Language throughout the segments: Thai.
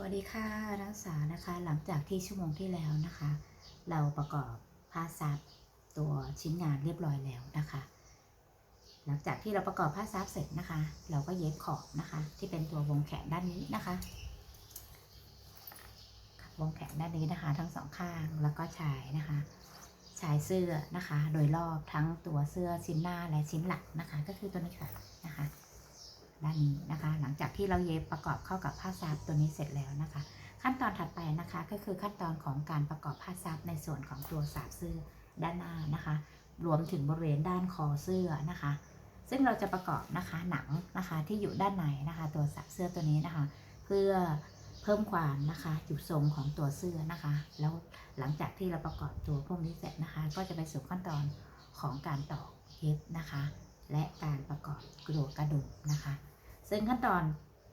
วัสดีค่ะนักศึกษานะคะหลังจากที่ชั่วโมงที่แล้วนะคะ เราประกอบผ้าซับตัวชิ้นงานเรียบร้อยแล้วนะคะ หลังจากที่เราประกอบผ้าซับเสร็จนะคะ เราก็เย็บขอบนะคะ ที่เป็นตัววงแขนด้านนี้นะคะ วงแขนด้านนี้นะคะ ทั้งสองข้างแล้วก็ชายนะคะชายเสื้อนะคะ โดยรอบทั้งตัวเสื้อชิ้นหน้าและชิ้นหลังนะคะ ก็คือตัวนี้ค่ะนะคะ ด้านนี้นะคะ หลังจากที่เราเย็บประกอบเข้ากับผ้าซับตัวนี้เสร็จแล้วนะคะ ขั้นตอนถัดไปนะคะก็คือขั้นตอนของการประกอบผ้าซับในส่วนของตัวสาบเสื้อด้านหน้านะคะ รวมถึงบริเวณด้านคอเสื้อนะคะ ซึ่งเราจะประกอบนะคะหนังนะคะที่อยู่ด้านในนะคะ ตัวสาบเสื้อตัวนี้นะคะ เพื่อเพิ่มความนะคะอยู่ทรงของตัวเสื้อนะคะ แล้วหลังจากที่เราประกอบตัวพวกนี้เสร็จนะคะ ก็จะไปสู่ขั้นตอนของการตอกเย็บนะคะ และการประกอบกระโดดกระดุมนะคะ ซึ่งขั้นตอน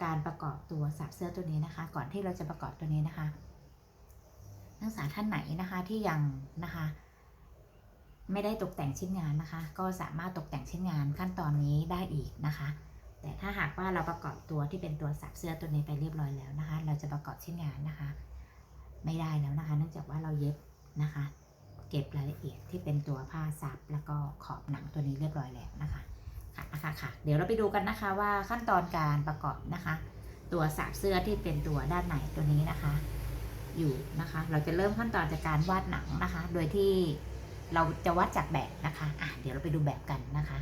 การประกอบตัวสับเสื้อตัวนี้นะคะ ก่อนที่เราจะประกอบตัวนี้นะคะ นักศึกษาท่านไหนนะคะที่ยังนะคะ ไม่ได้ตกแต่งชิ้นงานนะคะ ก็สามารถตกแต่งชิ้นงานขั้นตอนนี้ได้อีกนะคะ แต่ถ้าหากว่าเราประกอบตัวที่เป็นตัวสับเสื้อตัวนี้ไปเรียบร้อยแล้วนะคะ เราจะประกอบชิ้นงานนะคะ ไม่ได้แล้วนะคะ เนื่องจากว่าเราเย็บนะคะ เก็บรายละเอียดที่เป็นตัวผ้าซับแล้วก็ขอบหนังตัวนี้เรียบร้อยแล้วนะคะค่ะ นะคะค่ะ เดี๋ยวเราไปดูกันนะคะว่าขั้นตอนการประกอบนะคะ ตัวสาบเสื้อที่เป็นตัวด้านในตัวนี้นะคะ อยู่นะคะ เราจะเริ่มขั้นตอนจากการวาดหนังนะคะ โดยที่เราจะวัดจากแบบนะคะอะเดี๋ยวเราไปดูแบบกันนะคะ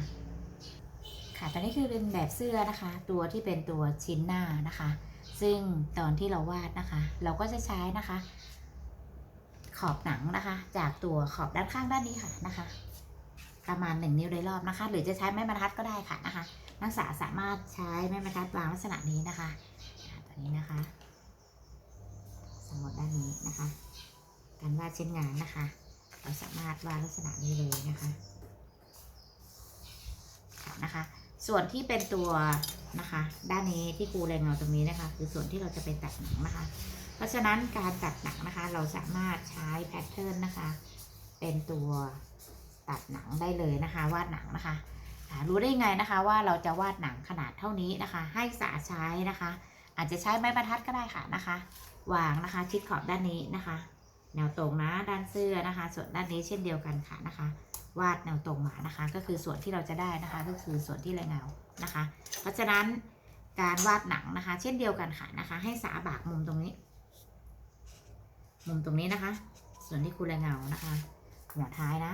ค่ะตอนนี้คือเป็นแบบเสื้อนะคะ ตัวที่เป็นตัวชิ้นหน้านะคะ ซึ่งตอนที่เราวาดนะคะ เราก็จะใช้นะคะ ขอบหนังนะคะ จากตัวขอบด้านข้างด้านนี้ค่ะนะคะ ประมาณ1นิ้วโดยรอบนะคะ หรือจะใช้ไม้บรรทัดก็ได้ค่ะนะคะ นักศึกษาสามารถใช้ไม้บรรทัดวางลักษณะนี้นะคะตัวนี้นะคะสมมติด้านนี้นะคะ การวาดเชิ้นงานนะคะ เราสามารถวาดลักษณะนี้เลยนะคะค่ะนะคะ ส่วนที่เป็นตัวนะคะ ด้านนี้ที่ครูแรงเงาตรงนี้นะคะ คือส่วนที่เราจะไปตัดหนังนะคะ เพราะฉะนั้นการตัดหนังนะคะ เราสามารถใช้แพทเทิร์นนะคะ เป็นตัว ตัดหนังได้เลยนะคะ วาดหนังนะคะ รู้ได้ไงนะคะว่าเราจะวาดหนังขนาดเท่านี้นะคะ ให้สาใช้นะคะ อาจจะใช้ไม้บรรทัดก็ได้ค่ะนะคะ วางนะคะชิดขอบด้านนี้นะคะ แนวตรงนะด้านเสื้อนะคะ ส่วนด้านนี้เช่นเดียวกันค่ะนะคะ วาดแนวตรงมานะคะ ก็คือส่วนที่เราจะได้นะคะ ก็คือส่วนที่แรเงานะคะ เพราะฉะนั้นการวาดหนังนะคะ เช่นเดียวกันค่ะนะคะ ให้สาบากมุมตรงนี้ มุมตรงนี้นะคะ ส่วนที่คูแรเงานะคะ หัวท้ายนะ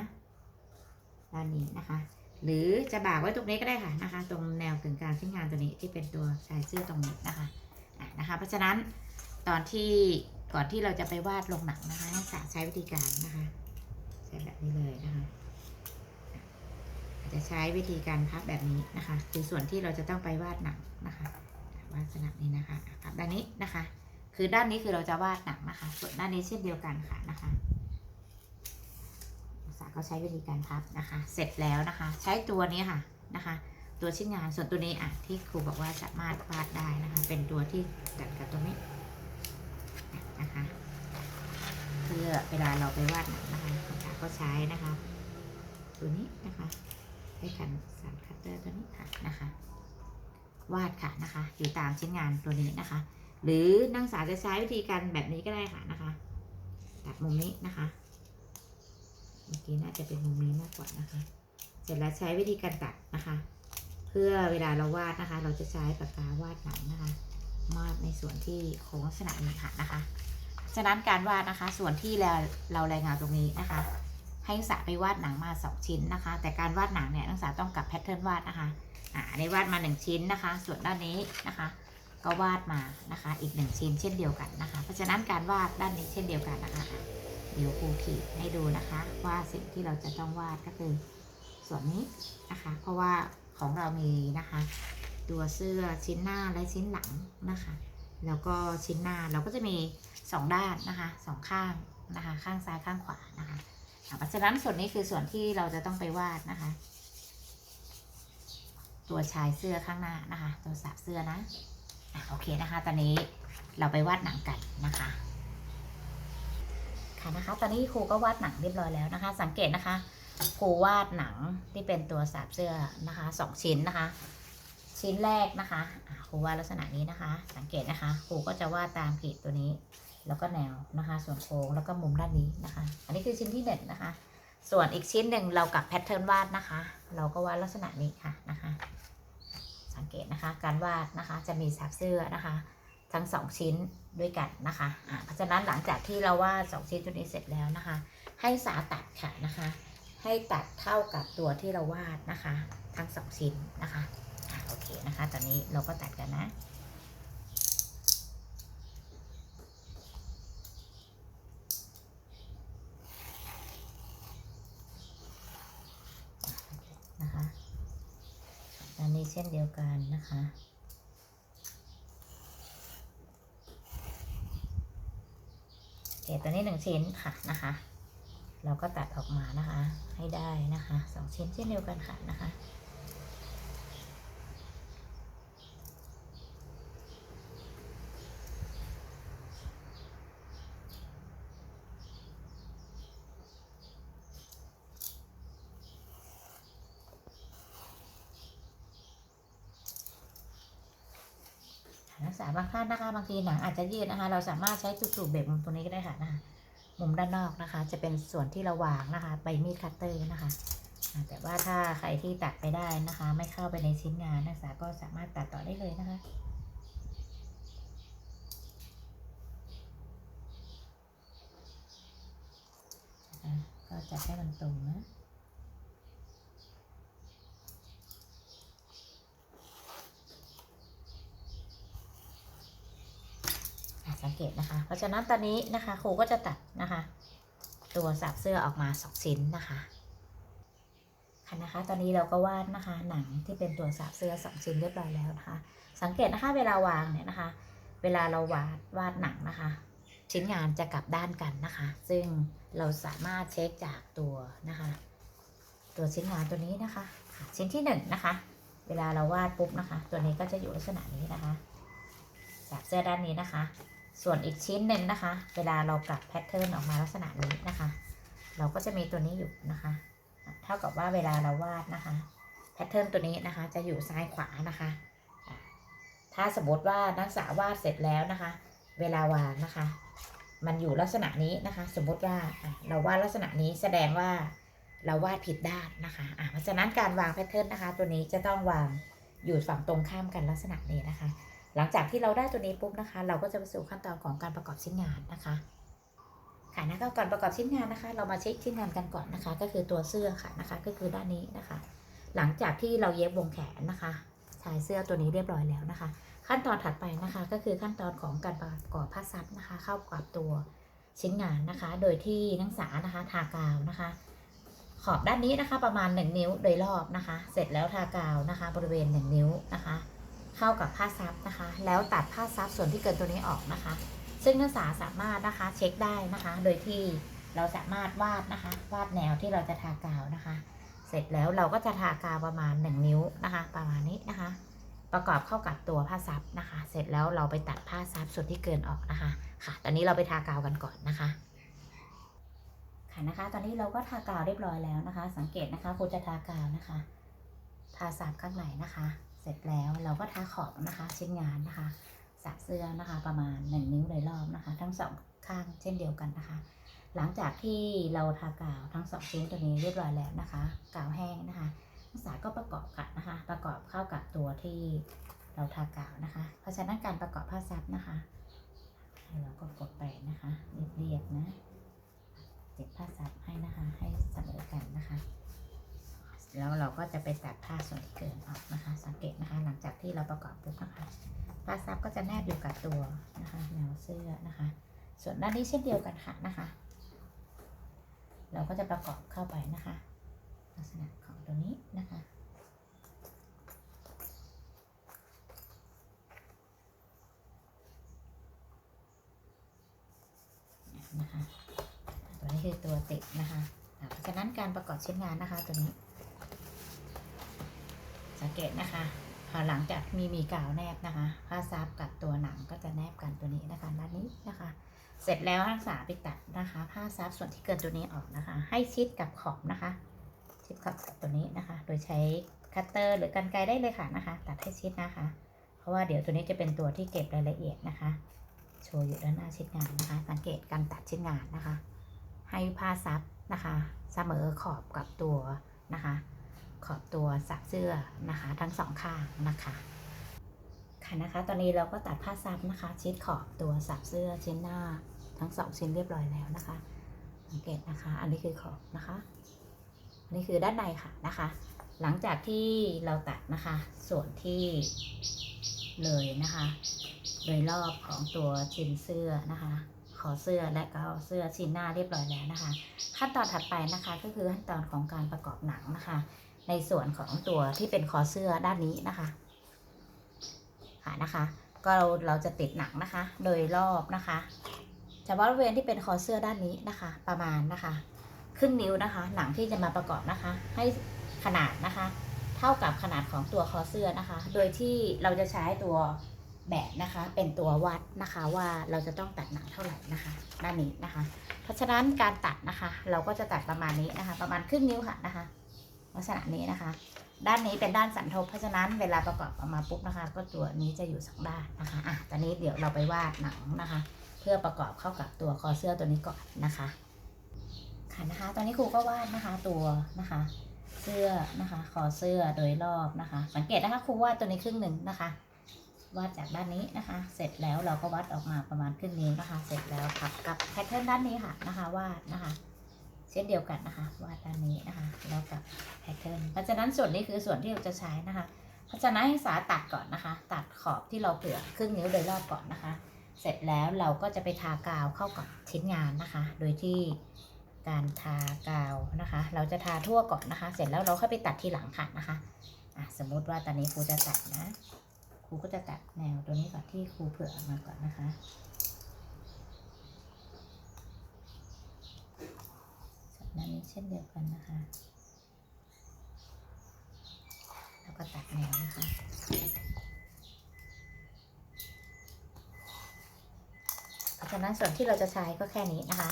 ด้านนี้นะคะ หรือจะบากไว้ตรงนี้ก็ได้ค่ะนะคะ ตรงแนวกึ่งกลางชิ้นงานตัวนี้ที่เป็นตัวชายเสื้อตรงนี้นะคะะนะคะ เพราะฉะนั้นตอนที่ก่อนที่เราจะไปวาดลงหนังนะคะนักศึกษาใช้วิธีการนะคะใช้แบบนี้เลยนะคะอาจจะใช้วิธีการพับแบบนี้นะคะ คือส่วนที่เราจะต้องไปวาดหนังนะคะวาดลักษณะนี้นะคะพับด้านนี้นะคะ คือด้านนี้คือเราจะวาดหนังนะคะ ส่วนด้านนี้เช่นเดียวกันค่ะนะคะ ก็ใช้วิธีการพับนะคะ เสร็จแล้วนะคะ ใช้ตัวนี้ค่ะนะคะ ตัวชิ้นงานส่วนตัวนี้อะที่ครูบอกว่าสามารถวาดได้นะคะ เป็นตัวที่จัดกับตรงนี้นะคะ เพื่อเวลาเราไปวาดหนังนะคะภาษาก็ใช้นะคะ ตัวนี้นะคะให้ขันสารคัตเตอร์ตัวนี้ค่ะนะคะ วาดค่ะนะคะ อยู่ตามชิ้นงานตัวนี้นะคะ หรือนักศึกษาจะใช้วิธีการแบบนี้ก็ได้ค่ะนะคะตัดมุมนี้นะคะ เมื่อกี้น่าจะเป็นมุมนี้มากกว่านะคะ เสร็จแล้วใช้วิธีการตัดนะคะ เพื่อเวลาเราวาดนะคะ เราจะใช้ปากกาวาดหนังนะคะวาดในส่วนที่โค้งลักษณะนี้ค่ะนะคะฉะนั้นการวาดนะคะ ส่วนที่เราเรารายงานตรงนี้นะคะ ให้นักศึกษาไปวาดหนังมาสองชิ้นนะคะ แต่การวาดหนังเนี่ยนักศึกษาต้องกับแพทเทิร์นวาดนะคะอ่าอันวาดมาหนึ่งชิ้นนะคะ ส่วนด้านนี้นะคะ ก็วาดมานะคะ อีกหนึ่งชิ้นเช่นเดียวกันนะคะ เพราะฉะนั้นการวาดด้านนี้เช่นเดียวกันนะคะ เดี๋ยวครูขีดให้ดูนะคะ ว่าสิ่งที่เราจะต้องวาดก็คือส่วนนี้นะคะ เพราะว่าของเรามีนะคะ ตัวเสื้อชิ้นหน้าและชิ้นหลังนะคะ แล้วก็ชิ้นหน้าเราก็จะมีสองด้านนะคะสองข้างนะคะ ข้างซ้ายข้างขวานะคะอะเพราะฉะนั้นส่วนนี้คือส่วนที่เราจะต้องไปวาดนะคะ ตัวชายเสื้อข้างหน้านะคะ ตัวสาบเสื้อนะอะโอเคนะคะ ตอนนี้เราไปวาดหนังไก่นะคะ ค่ะนะคะ ตอนนี้ครูก็วาดหนังเรียบร้อยแล้วนะคะ สังเกตนะคะครูวาดหนังที่เป็นตัวสาบเสื้อนะคะสองชิ้นนะคะ ชิ้นแรกนะคะครูวาดลักษณะนี้นะคะ สังเกตนะคะครูก็จะวาดตามขีดตัวนี้ แล้วก็แนวนะคะ ส่วนโค้งแล้วก็มุมด้านนี้นะคะ อันนี้คือชิ้นที่หนึ่งนะคะ ส่วนอีกชิ้นหนึ่งเรากับแพทเทิร์นวาดนะคะ เราก็วาดลักษณะนี้ค่ะนะคะ สังเกตนะคะ การวาดนะคะจะมีสับเสื้อนะคะ ทั้งสองชิ้นด้วยกันนะคะเพราะฉะนั้นหลังจากที่เราวาดสองชิ้นตัวนี้เสร็จแล้วนะคะ ให้สาตัดค่ะนะคะ ให้ตัดเท่ากับตัวที่เราวาดนะคะ ทั้งสองชิ้นนะคะอ่าโอเคนะคะ ตอนนี้เราก็ตัดกันนะนะคะอันนี้เช่นเดียวกันนะคะ โอเคตัวนี้หนึ่งชิ้นค่ะนะคะ เราก็ตัดออกมานะคะ ให้ได้นะคะสองชิ้นเช่นเดียวกันค่ะนะคะ นักศึกษาบางท่านนะคะบางทีหนังอาจจะยืดนะคะ เราสามารถใช้จุดๆเบรกมุมตรงนี้ก็ได้ค่ะนะคะมุมด้านนอกนะคะ จะเป็นส่วนที่เราวางนะคะ ใบมีดคัตเตอร์นะคะ แต่ว่าถ้าใครที่ตัดไปได้นะคะ ไม่เข้าไปในชิ้นงานนักศึกษาก็สามารถตัดต่อได้เลยนะคะอะก็จัดให้มันตรงนะ สังเกตนะคะ เพราะฉะนั้นตอนนี้นะคะครูก็จะตัดนะคะ ตัวสับเสื้อออกมาสองชิ้นนะคะค่ะนะคะ ตอนนี้เราก็วาดนะคะ หนังที่เป็นตัวสับเสื้อสองชิ้นเรียบร้อยแล้วนะคะ สังเกตนะคะเวลาวางเนี่ยนะคะ เวลาเราวาดวาดหนังนะคะ ชิ้นงานจะกลับด้านกันนะคะ ซึ่งเราสามารถเช็คจากตัวนะคะ ตัวชิ้นงานตัวนี้นะคะชิ้นที่หนึ่งนะคะ เวลาเราวาดปุ๊บนะคะ ตัวนี้ก็จะอยู่ลักษณะนี้นะคะจากเสื้อด้านนี้นะคะ ส่วนอีกชิ้นหนึ่งนะคะ เวลาเรากลับแพทเทิร์นออกมาลักษณะนี้นะคะ เราก็จะมีตัวนี้อยู่นะคะ เท่ากับว่าเวลาเราวาดนะคะแพทเทิร์นตัวนี้นะคะ จะอยู่ซ้ายขวานะคะ ถ้าสมมติว่านักศึกษาวาดเสร็จแล้วนะคะ เวลาวางนะคะ มันอยู่ลักษณะนี้นะคะ สมมติว่าเราวาดลักษณะนี้แสดงว่าเราวาดผิดด้านนะคะอะเพราะฉะนั้นการวางแพทเทิร์นนะคะ ตัวนี้จะต้องวางอยู่ฝั่งตรงข้ามกันลักษณะนี้นะคะ หลังจากที่เราได้ตัวนี้ปุ๊บนะคะ เราก็จะไปสู่ขั้นตอนของการประกอบชิ้นงานนะคะค่ะนะก็ก่อนประกอบชิ้นงานนะคะ เรามาเช็คชิ้นงานกันก่อนนะคะ ก็คือตัวเสื้อค่ะนะคะ ก็คือด้านนี้นะคะ หลังจากที่เราเย็บวงแขนนะคะชายเสื้อตัวนี้เรียบร้อยแล้วนะคะ ขั้นตอนถัดไปนะคะ ก็คือขั้นตอนของการประกอบผ้าซับนะคะ เข้ากับตัวชิ้นงานนะคะ โดยที่นักศึกษานะคะทากาวนะคะ ขอบด้านนี้นะคะประมาณ 1 นิ้วโดยรอบนะคะ เสร็จแล้วทากาวนะคะ บริเวณ 1 นิ้วนะคะ เข้ากับผ้าซับนะคะ แล้วตัดผ้าซับส่วนที่เกินตัวนี้ออกนะคะ ซึ่งนักศึกษาสามารถนะคะเช็คได้นะคะ โดยที่เราสามารถวาดนะคะ วาดแนวที่เราจะทากาวนะคะ เสร็จแล้วเราก็จะทากาวประมาณ 1 นิ้วนะคะ ประมาณนี้นะคะ ประกอบเข้ากับตัวผ้าซับนะคะ เสร็จแล้วเราไปตัดผ้าซับส่วนที่เกินออกนะคะ ค่ะ ตอนนี้เราไปทากาวกันก่อนนะคะค่ะนะคะตอนนี้เราก็ทากาวเรียบร้อยแล้วนะคะ สังเกตนะคะครูจะทากาวนะคะ ทาซับข้างในนะคะ เสร็จแล้วเราก็ทาขอบนะคะเชิ้นงานนะคะสักเสื้อนะคะประมาณ 1 นิ้วโดยรอบนะคะ ทั้งสองข้างเช่นเดียวกันนะคะ หลังจากที่เราทากาวทั้งสองชิ้นตัวนี้เรียบร้อยแล้วนะคะ กาวแห้งนะคะนักศึกษาก็ประกอบค่ะนะคะ ประกอบเข้ากับตัวที่เราทากาวนะคะ เพราะฉะนั้นการประกอบผ้าซับนะคะให้เราก็กดไปนะคะเรียบๆนะเจ็บผ้าซับให้นะคะให้เสมอกันนะคะ แล้วเราก็จะไปตัดผ้าส่วนที่เกินออกนะคะ สังเกตนะคะหลังจากที่เราประกอบปุ๊บนะคะผ้าซับก็จะแนบอยู่กับตัวนะคะแนวเสื้อนะคะ ส่วนด้านนี้เช่นเดียวกันค่ะนะคะ เราก็จะประกอบเข้าไปนะคะ ลักษณะของตัวนี้นะคะนะคะตัวนี้คือตัวติดนะคะ เพราะฉะนั้นการประกอบชิ้นงานนะคะตัวนี้ สังเกตนะคะพอหลังจากมีมีกาวแนบนะคะผ้าซับกับตัวหนังก็จะแนบกันตัวนี้นะคะด้านนี้นะคะ เสร็จแล้วนักษาไปตัดนะคะผ้าซับส่วนที่เกินตัวนี้ออกนะคะ ให้ชิดกับขอบนะคะ ชิดขอบกับตัวนี้นะคะ โดยใช้คัตเตอร์หรือกันไกรได้เลยค่ะนะคะ ตัดให้ชิดนะคะขราะว่าเดี๋ยวตัวนี้จะเป็นตัวที่เก็บรายละเอียดนะคะ โชว์อยู่ด้านหน้าชิ้นงานนะคะ สังเกตการตัดชิ้นงานนะคะ ให้ผ้าซับนะคะ เสมอขอบกับตัวนะคะ ขอบตัวสับเสื้อนะคะ ทั้งสองข้างนะคะ ค่ะนะคะ ตอนนี้เราก็ตัดผ้าซับนะคะ ชิดขอบตัวสับเสื้อชิ้นหน้าทั้งสองชิ้นเรียบร้อยแล้วนะคะ สังเกตนะคะ อันนี้คือขอบนะคะ อันนี้คือด้านในค่ะนะคะ หลังจากที่เราตัดนะคะ ส่วนที่เลยนะคะ โดยรอบของตัวชิ้นเสื้อนะคะขอเสื้อและก็เสื้อชิ้นหน้าเรียบร้อยแล้วนะคะ ขั้นตอนถัดไปนะคะก็คือขั้นตอนของการประกอบหนังนะคะ ในส่วนของตัวที่เป็นคอเสื้อด้านนี้นะคะ ค่ะนะคะ ก็เราเราจะติดหนังนะคะ โดยรอบนะคะเฉพาะบริเวณที่เป็นคอเสื้อด้านนี้นะคะ ประมาณนะคะ ครึ่งนิ้วนะคะ หนังที่จะมาประกอบนะคะ ให้ขนาดนะคะ เท่ากับขนาดของตัวคอเสื้อนะคะ โดยที่เราจะใช้ตัวแบบนะคะ เป็นตัววัดนะคะว่าเราจะต้องตัดหนังเท่าไหร่นะคะ ด้านนี้นะคะ เพราะฉะนั้นการตัดนะคะ เราก็จะตัดประมาณนี้นะคะ ประมาณครึ่งนิ้วค่ะนะคะ ลักษณะนี้นะคะ ด้านนี้เป็นด้านสันทบเพราะฉะนั้นเวลาประกอบออกมาปุ๊บนะคะ ก็ตัวนี้จะอยู่สองด้านนะคะอะตอนนี้เดี๋ยวเราไปวาดหนังนะคะ เพื่อประกอบเข้ากับตัวคอเสื้อตัวนี้ก่อนนะคะค่ะนะคะ ตอนนี้ครูก็วาดนะคะตัวนะคะ เสื้อนะคะคอเสื้อโดยรอบนะคะ สังเกตนะคะครูวาดตัวนี้ครึ่งหนึ่งนะคะวาดจากด้านนี้นะคะ เสร็จแล้วเราก็วัดออกมาประมาณครึ่งนิ้นะคะ เสร็จแล้วพับกับแพทเทิร์นด้านนี้ค่ะนะคะวาดนะคะ ช่นเดียวกันนะคะวาดด้านนี้นะคะแล้วกับแพทเทิร์นเพราะฉะนั้นส่วนนี้คือส่วนที่เราจะใช้นะคะเพราะฉะนั้นให้สาตัดก่อนนะคะ ตัดขอบที่เราเผื่อครึ่งนิ้วโดยรอบก่อนนะคะ เสร็จแล้วเราก็จะไปทากาวเข้ากับชิ้นงานนะคะ โดยที่การทากาวนะคะ เราจะทาทั่วก่อนนะคะ เสร็จแล้วเราค่อยไปตัดทีหลังค่ะนะคะอะสมมุติว่าตอนนี้ครูจะตัดนะครูก็จะตัดแนวตัวนี้ก่อนที่ครูเผื่อออกมาก่อนนะคะ จากนั้น เช่นเดียวกันนะคะ แล้วก็ตัดแนวนะคะ เพราะฉะนั้นส่วนที่เราจะใช้ก็แค่นี้นะคะ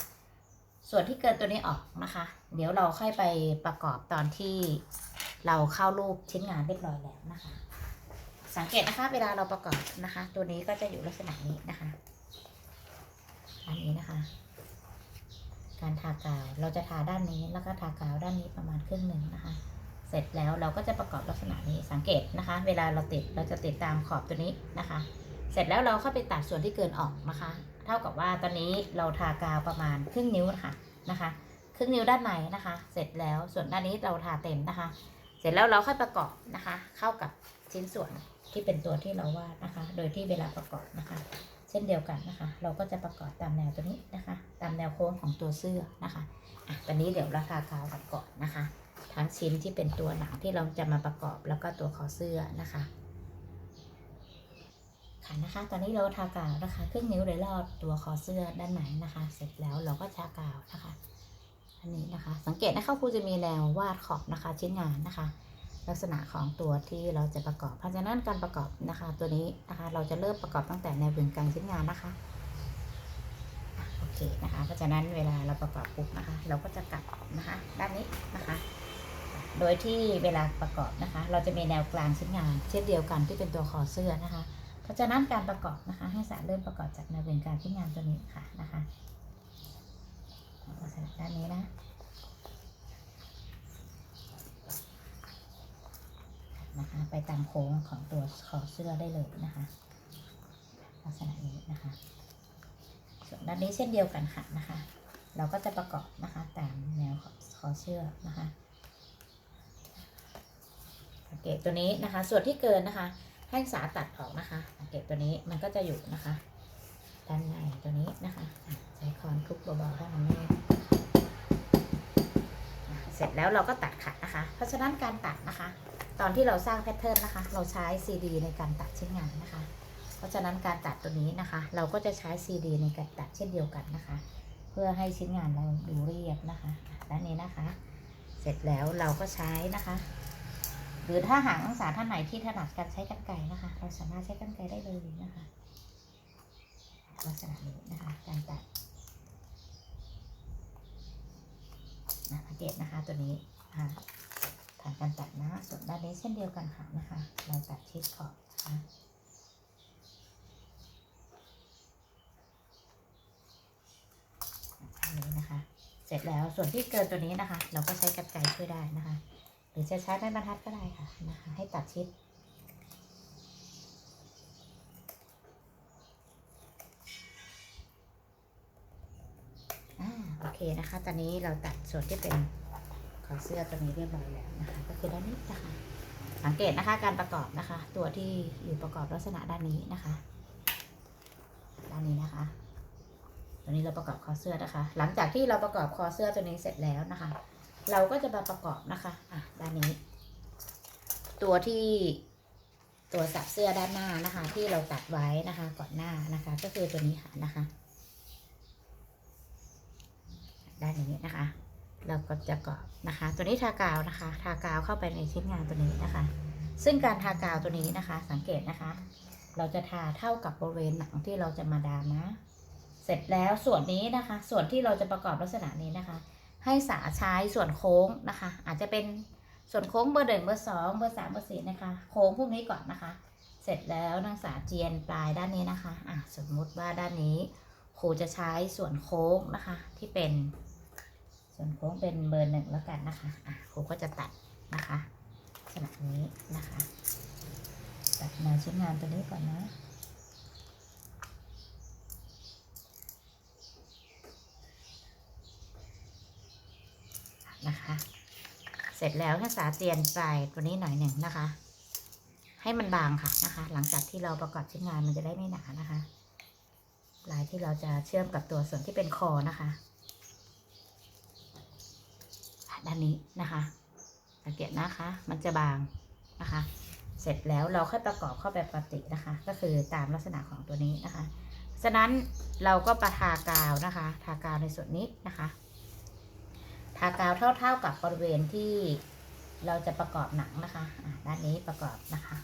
ส่วนที่เกินตัวนี้ออกนะคะ เดี๋ยวเราค่อยไปประกอบตอนที่เราเข้ารูปชิ้นงานเรียบร้อยแล้วนะคะ สังเกตนะคะเวลาเราประกอบนะคะ ตัวนี้ก็จะอยู่ลักษณะนี้นะคะ อันนี้นะคะ การทากาว เราจะทาด้านนี้แล้วก็ทากาวด้านนี้ประมาณครึ่งหนึ่งนะคะ เสร็จแล้วเราก็จะประกอบลักษณะนี้สังเกตนะคะ เวลาเราติดเราจะติดตามขอบตัวนี้นะคะ เสร็จแล้วเราเข้าไปตัดส่วนที่เกินออกนะคะ เท่ากับว่าตอนนี้เราทากาวประมาณครึ่งนิ้วนะคะนะคะ ครึ่งนิ้วด้านในนะคะ เสร็จแล้วส่วนด้านนี้เราทาเต็มนะคะ เสร็จแล้วเราค่อยประกอบนะคะ เข้ากับชิ้นส่วนที่เป็นตัวที่เราวาดนะคะ โดยที่เวลาประกอบนะคะ ช่นเดียวกันนะคะ เราก็จะประกอบตามแนวตัวนี้นะคะ ตามแนวโค้งของตัวเสื้อนะคะอะตอนนี้เดี๋ยวราทากาวกันก่อนนะคะ ทั้งชิ้นที่เป็นตัวหนังที่เราจะมาประกอบแล้วก็ตัวคอเสื้อนะคะ ค่ะนะคะ ตอนนี้เราทากาวนะคะครึ่งนิ้วโดยรอบตัวคอเสื้อด้านไหนนะคะ เสร็จแล้วเราก็ทากาวนะคะ อันนี้นะคะ สังเกตนะคะครูจะมีแนววาดขอบนะคะ ชิ้นงานนะคะ ลักษณะของตัวที่เราจะประกอบ เพราะฉะนั้นการประกอบนะคะตัวนี้นะคะเราจะเริ่มประกอบตั้งแต่แนวบึงกลางชิ้นงานนะคะโอเคนะคะ เพราะฉะนั้นเวลาเราประกอบปุ๊บนะคะ เราก็จะกลับนะคะด้านนี้นะคะ โดยที่เวลาประกอบนะคะ เราจะมีแนวกลางชิ้นงาน เช่นเดียวกันที่เป็นตัวคอเสื้อนะคะ เพราะฉะนั้นการประกอบนะคะ ให้สาเริ่มประกอบจากแนวบึงกลางชิ้นงานตัวนี้ค่ะนะคะลักษณะด้านนี้นะ นะคะ ไปตามโค้งของตัวคอเสื้อได้เลยนะคะ ลักษณะนี้นะคะ ส่วนด้านนี้เช่นเดียวกันค่ะนะคะ เราก็จะประกอบนะคะตามแนวคอเสื้อนะคะสังเกตตัวนี้นะคะ ส่วนที่เกินนะคะให้สาตัดออกนะคะสังเกตตัวนี้มันก็จะอยู่นะคะด้านในตัวนี้นะคะใช้คอนทุบเบาๆให้มันแน่นเสร็จแล้วเราก็ตัดขัดนะคะ เพราะฉะนั้นการตัดนะคะ ตอนที่เราสร้างแพทเทิร์นนะคะ เราใช้ CD ในการตัดชิ้นงานนะคะ เพราะฉะนั้นการตัดตัวนี้นะคะ เราก็จะใช้ CD ในการตัดเช่นเดียวกันนะคะ เพื่อให้ชิ้นงานเราดูเรียบนะคะด้านนี้นะคะ เสร็จแล้วเราก็ใช้นะคะ หรือถ้าหากนักศึกษาท่านไหนที่ถนัดการใช้กรรไกรนะคะ เราสามารถใช้กรรไกรได้เลยนะคะลักษณะนี้นะคะ การตัดนะสังเกตนะคะตัวนี้นะคะ ผ่การตัดหน้าส่วนด้านนี้เช่นเดียวกันค่ะนะคะ เราตัดชิดขอบนะคะนี้นะคะ เสร็จแล้วส่วนที่เกินตัวนี้นะคะ เราก็ใช้กรรไกรช่วยได้นะคะ หรือจะใช้ไม้บรรทัดก็ได้ค่ะนะคะ ให้ตัดชิดโอเคนะคะ ตอนนี้เราตัดส่วนที่เป็น ขอเสื้อตัวนี้เรียบร้อยแล้วนะคะ ก็คือด้านนี้นะคะสังเกตนะคะการประกอบนะคะ ตัวที่อยู่ประกอบลักษณะด้านนี้นะคะด้านนี้นะคะตัวนี้เราประกอบคอเสื้อนะคะ หลังจากที่เราประกอบคอเสื้อตัวนี้เสร็จแล้วนะคะ เราก็จะมาประกอบนะคะอะด้านนี้ ตัวที่ตัวสับเสื้อด้านหน้านะคะ ที่เราตัดไว้นะคะ ก่อนหน้านะคะ ก็คือตัวนี้ค่ะนะคะ ด้านนี้นะคะ เราก็จะกรอบนะคะ ตัวนี้ทากาวนะคะ ทากาวเข้าไปในชิ้นงานตัวนี้นะคะ ซึ่งการทากาวตัวนี้นะคะ สังเกตนะคะ เราจะทาเท่ากับบริเวณหนังที่เราจะมาดามนะ เสร็จแล้วส่วนนี้นะคะ ส่วนที่เราจะประกอบลักษณะนี้นะคะ ให้สาใช้ส่วนโค้งนะคะ อาจจะเป็นส่วนโค้งเบอร์หนึ่งเบอร์สองเบอร์สามเบอร์สี่นะคะ โค้งพวกนี้ก่อนนะคะ เสร็จแล้วนางสาเจียนปลายด้านนี้นะคะ อะสมมุติว่าด้านนี้ครูจะใช้ส่วนโค้งนะคะที่เป็น ส่วนโค้งเป็นเบอร์หนึ่งแล้วกันนะคะอะครูก็จะตัดนะคะลักษณะนี้นะคะ ตัดมาชิ้นงานตัวนี้ก่อนนะนะคะ เสร็จแล้วให้สาเจียนปลายตัวนี้หน่อยหนึ่งนะคะ ให้มันบางค่ะนะคะ หลังจากที่เราประกอบชิ้นงานมันจะได้ไม่หนานะคะลายที่เราจะเชื่อมกับตัวส่วนที่เป็นคอนะคะ ด้านนี้นะคะ สังเกตนะคะ มันจะบางนะคะ เสร็จแล้วเราค่อยประกอบเข้าไปปกตินะคะ ก็คือตามลักษณะของตัวนี้นะคะ ฉะนั้นเราก็ประทากาวนะคะ ทากาวในส่วนนี้นะคะ ทากาวเท่า ๆกับบริเวณที่เราจะประกอบหนังนะคะะด้านนี้ประกอบนะคะ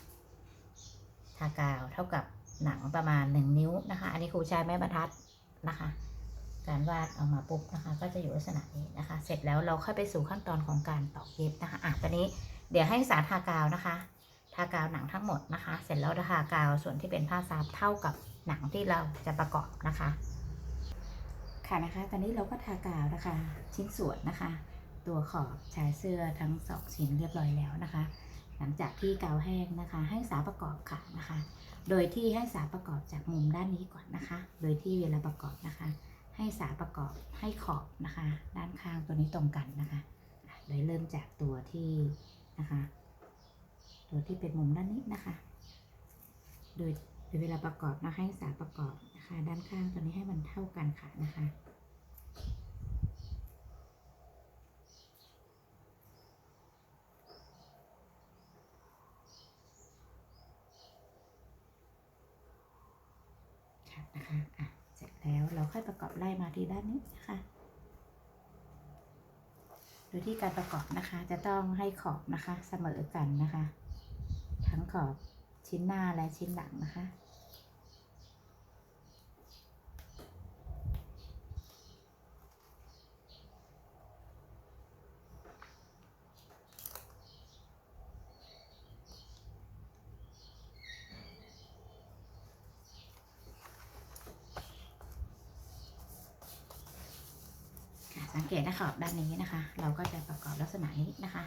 ทากาวเท่ากับหนังประมาณ 1 นิ้วนะคะ อันนี้ครูใช้แม่บรรทัดนะคะ การวาดออกมาปุ๊บนะคะ ก็จะอยู่ลักษณะนี้นะคะ เสร็จแล้วเราค่อยไปสู่ขั้นตอนของการตอกเย็บนะคะอะตอนนี้เดี๋ยวให้สาทากาวนะคะ ทากาวหนังทั้งหมดนะคะ เสร็จแล้วทากาวส่วนที่เป็นผ้าซับเท่ากับหนังที่เราจะประกอบนะคะ ค่ะนะคะ ตอนนี้เราก็ทากาวนะคะ ชิ้นส่วนนะคะ ตัวขอบชายเสื้อทั้งสองชิ้นเรียบร้อยแล้วนะคะ หลังจากที่กาวแห้งนะคะ ให้สาประกอบค่ะนะคะ โดยที่ให้สาประกอบจากมุมด้านนี้ก่อนนะคะ โดยที่เวลาประกอบนะคะ ให้สาประกอบให้ขอบนะคะ ด้านข้างตัวนี้ตรงกันนะคะอะโดยเริ่มจากตัวที่นะคะ ตัวที่เป็นมุมด้านนี้นะคะ โดยเวลาประกอบนะคะให้สาประกอบนะคะ ด้านข้างตัวนี้ให้มันเท่ากันค่ะนะคะอะเสร็จแล้วเราค่อย ดีด้านนี้นะคะโดยที่การประกอบนะคะจะต้องให้ขอบนะคะเสมอกันนะคะ ทั้งขอบชิ้นหน้าและชิ้นหลังนะคะ เกตนะขอบด้านนี้นะคะ เราก็จะประกอบลักษณะนี้นะคะ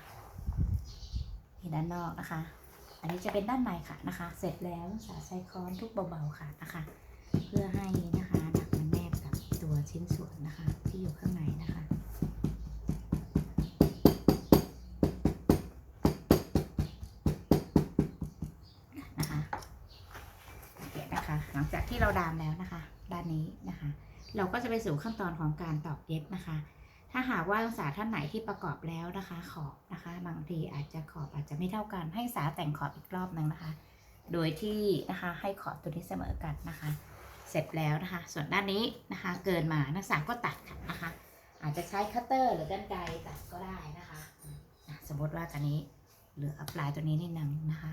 ที่ด้านนอกนะคะ อันนี้จะเป็นด้านในค่ะนะคะ เสร็จแล้วสาใช้ค้อนทุบเบาๆค่ะนะคะ เพื่อให้นะคะหนักมันแนบกับตัวชิ้นส่วนนะคะ ที่อยู่ข้างในนะคะนะคะเกตนะคะ หลังจากที่เราดามแล้วนะคะ ด้านนี้นะคะเราก็จะไปสู่ขั้นตอนของการตอกเย็บนะคะ ถ้าหากว่านักศึกษาท่านไหนที่ประกอบแล้วนะคะขอบนะคะ บางทีอาจจะขอบอาจจะไม่เท่ากัน ให้สาแต่งขอบอีกรอบหนึ่งนะคะ โดยที่นะคะให้ขอบตัวนี้เสมอกันนะคะ เสร็จแล้วนะคะ ส่วนด้านนี้นะคะ เกินมานักศึกษาก็ตัดค่ะนะคะ อาจจะใช้คัตเตอร์หรือกรรไกตัดก็ได้นะคะ สมมติว่าตอนนี้เหลือปลายตัวนี้นิดนึงนะคะ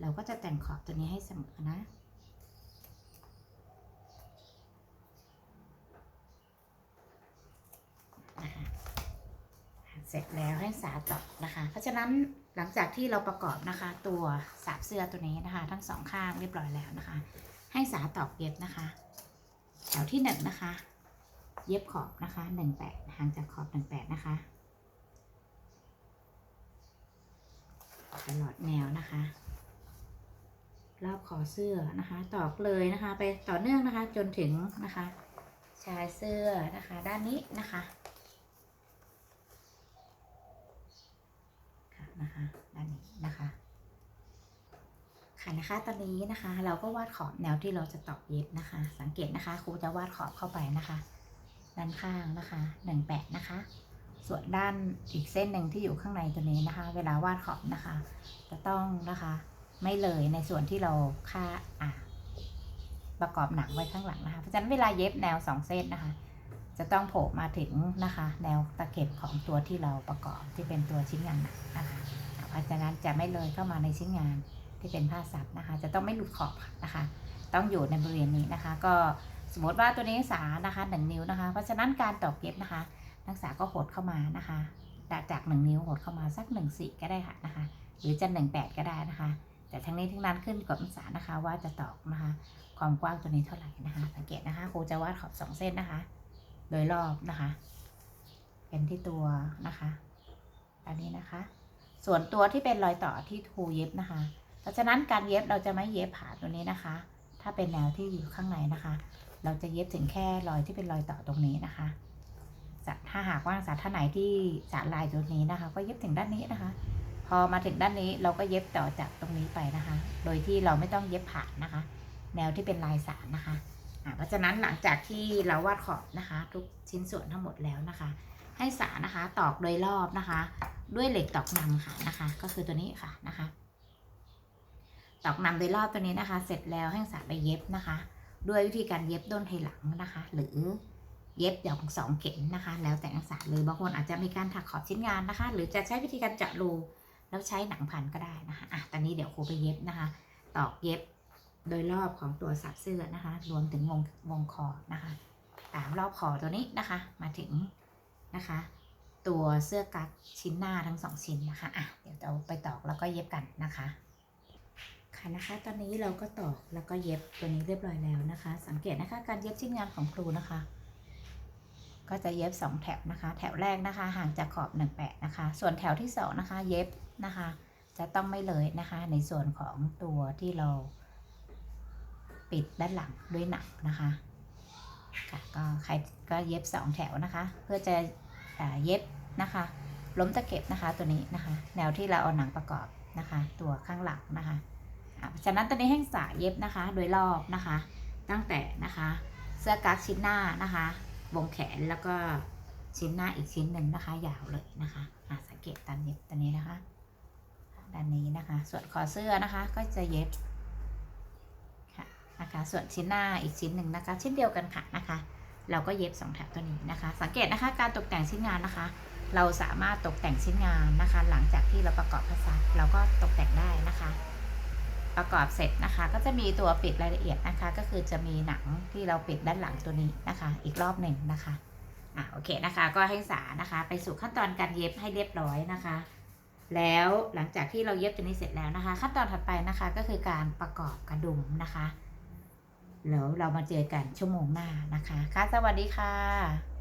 เราก็จะแต่งขอบตัวนี้ให้เสมอนะ เสร็จแล้วให้สาตอกนะคะ เพราะฉะนั้นหลังจากที่เราประกอบนะคะ ตัวสาบเสื้อตัวนี้นะคะ ทั้งสองข้างเรียบร้อยแล้วนะคะ ให้สาตอกเย็บนะคะแถวที่หนึ่งนะคะ เย็บขอบนะคะหนึ่งแปดห่างจากขอบหนึ่งแปดนะคะตลอดแนวนะคะ รอบคอเสื้อนะคะ ตอกเลยนะคะ ไปต่อเนื่องนะคะ จนถึงนะคะ ชายเสื้อนะคะ ด้านนี้นะคะค่ะ นะคะด้านนี้นะคะค่ะนะคะตอนนี้นะคะเราก็วาดขอบแนวที่เราจะตอกเย็บนะคะ สังเกตนะคะครูจะวาดขอบเข้าไปนะคะด้านข้างนะคะหนึ่งแปดนะคะ ส่วนด้านอีกเส้นหนึ่งที่อยู่ข้างในตัวนี้นะคะ เวลาวาดขอบนะคะ จะต้องนะคะไม่เลยในส่วนที่เราค่าอะประกอบหนังไว้ข้างหลังนะคะ เพราะฉะนั้นเวลาเย็บแนวสองเส้นนะคะ จะต้องโผล่มาถึงนะคะ แนวตะเข็บของตัวที่เราประกอบที่เป็นตัวชิ้นงานนะคะเพราะฉะนั้นจะไม่เลยเข้ามาในชิ้นงานที่เป็นผ้าซับนะคะ จะต้องไม่หลุดขอบนะคะ ต้องอยู่ในบริเวณนี้นะคะ ก็สมมติว่าตัวนี้นักษานะคะหนึ่งนิ้วนะคะ เพราะฉะนั้นการตอกเย็บนะคะ นักศึกษาก็หดเข้ามานะคะจากหนึ่งนิ้วหดเข้ามาสักหนึ่งสี่ก็ได้ค่ะนะคะ หรือจะหนึ่งแปดก็ได้นะคะ แต่ทั้งนี้ทั้งนั้นขึ้นกับนักศึกษานะคะว่าจะตอกนะคะ ความกว้างตัวนี้เท่าไหร่นะคะ สังเกตนะคะครูจะวาดขอบสองเส้นนะคะ โดยรอบนะคะ เป็นที่ตัวนะคะ อันนี้นะคะ ส่วนตัวที่เป็นรอยต่อที่ครูเย็บนะคะ เพราะฉะนั้นการเย็บเราจะไม่เย็บผ่าตัวนี้นะคะ ถ้าเป็นแนวที่อยู่ข้างในนะคะ เราจะเย็บถึงแค่รอยที่เป็นรอยต่อตรงนี้นะคะถ้าหากว่าสาท่าไหนที่สาลายตัวนี้นะคะ ก็เย็บถึงด้านนี้นะคะ พอมาถึงด้านนี้เราก็เย็บต่อจากตรงนี้ไปนะคะ โดยที่เราไม่ต้องเย็บผ่านนะคะ แนวที่เป็นลายสารนะคะ เพราะฉะนั้นหลังจากที่เราวาดขอบนะคะ ทุกชิ้นส่วนทั้งหมดแล้วนะคะ ให้สานะคะตอกโดยรอบนะคะ ด้วยเหล็กตอกนำค่ะนะคะ ก็คือตัวนี้ค่ะนะคะ ตอกนำโดยรอบตัวนี้นะคะ เสร็จแล้วให้สาไปเย็บนะคะ ด้วยวิธีการเย็บด้นไทหลังนะคะ หรือเย็บอย่างสองเข็มนะคะ แล้วแต่นักศึกษาเลยบางคนอาจจะมีการถักขอบชิ้นงานนะคะ หรือจะใช้วิธีการเจาะรูแล้วใช้หนังพันก็ได้นะคะอะตอนนี้เดี๋ยวครูไปเย็บนะคะ ตอกเย็บ โดยรอบของตัวสับเสื้อนะคะ รวมถึงวงวงคอนะคะตามรอบคอตัวนี้นะคะ มาถึงนะคะ ตัวเสื้อกั๊กชิ้นหน้าทั้งสองชิ้นนะคะอะเดี๋ยวเราไปตอกแล้วก็เย็บกันนะคะ ค่ะนะคะ ตอนนี้เราก็ตอกแล้วก็เย็บตัวนี้เรียบร้อยแล้วนะคะ สังเกตนะคะการเย็บชิ้นงานของครูนะคะก็จะเย็บสองแถวนะคะ แถวแรกนะคะ ห่างจากขอบหนึ่งแปดนะคะ ส่วนแถวที่สองนะคะ เย็บนะคะ จะต้องไม่เลยนะคะ ในส่วนของตัวที่เรา ปิดด้านหลังด้วยหนังนะคะค่ะก็ใครก็เย็บสองแถวนะคะ เพื่อจะเย็บนะคะ ล้มตะเข็บนะคะตัวนี้นะคะ แนวที่เราเอาหนังประกอบนะคะ ตัวข้างหลังนะคะอ่าฉะนั้นตัวนี้ให้งสาเย็บนะคะ โดยรอบนะคะ ตั้งแต่นะคะ เสื้อกั๊กชิ้นหน้านะคะ วงแขนแล้วก็ชิ้นหน้าอีกชิ้นหนึ่งนะคะ ยาวเลยนะคะอะสังเกตตามเย็บตัวนี้นะคะ ด้านนี้นะคะ ส่วนคอเสื้อนะคะ ก็จะเย็บ นะคะ ส่วนชิ้นหน้าอีกชิ้นหนึ่งนะคะ เช่นเดียวกันค่ะนะคะ เราก็เย็บสองแถบตัวนี้นะคะ สังเกตนะคะการตกแต่งชิ้นงานนะคะ เราสามารถตกแต่งชิ้นงานนะคะ หลังจากที่เราประกอบภาษาเราก็ตกแต่งได้นะคะ ประกอบเสร็จนะคะ ก็จะมีตัวปิดรายละเอียดนะคะ ก็คือจะมีหนังที่เราปิดด้านหลังตัวนี้นะคะ อีกรอบหนึ่งนะคะอะโอเคนะคะก็ให้สานะคะ ไปสู่ขั้นตอนการเย็บให้เรียบร้อยนะคะ แล้วหลังจากที่เราเย็บตัวนี้เสร็จแล้วนะคะ ขั้นตอนถัดไปนะคะก็คือการประกอบกระดุมนะคะ แล้วเรามาเจอกันชั่วโมงหน้านะคะ ค่ะ สวัสดีค่ะ